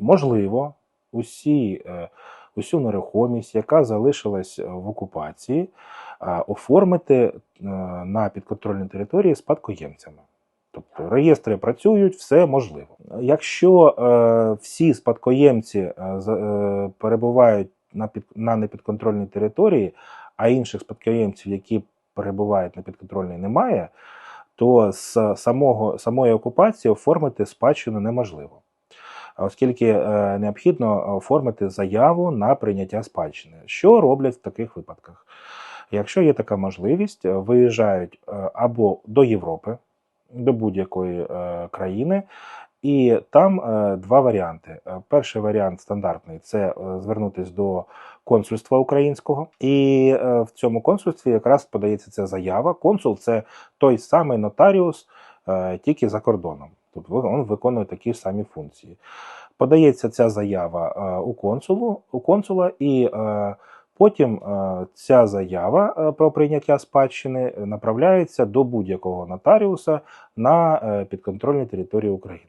можливо усі, е, усю нерухомість, яка залишилась е, в окупації, е, оформити на підконтрольній території спадкоємцями. Тобто реєстри працюють, все можливо. Якщо всі спадкоємці перебувають на, під, на непідконтрольній території, а інших спадкоємців, які перебувають на підконтрольній, немає, то з самого, самої окупації оформити спадщину неможливо. Оскільки е, необхідно оформити заяву на прийняття спадщини. Що роблять в таких випадках? Якщо є така можливість, е, виїжджають е, або до Європи, до будь-якої е, країни, і там е, два варіанти. Е, Перший варіант стандартний це е, звернутися до консульства українського, і е, в цьому консульстві якраз подається ця заява. Консул це той самий нотаріус, е, тільки за кордоном. Тобто він виконує такі ж самі функції. Подається ця заява е, у консулу, у консула, і е, потім е, ця заява про прийняття спадщини направляється до будь-якого нотаріуса на підконтрольній території України.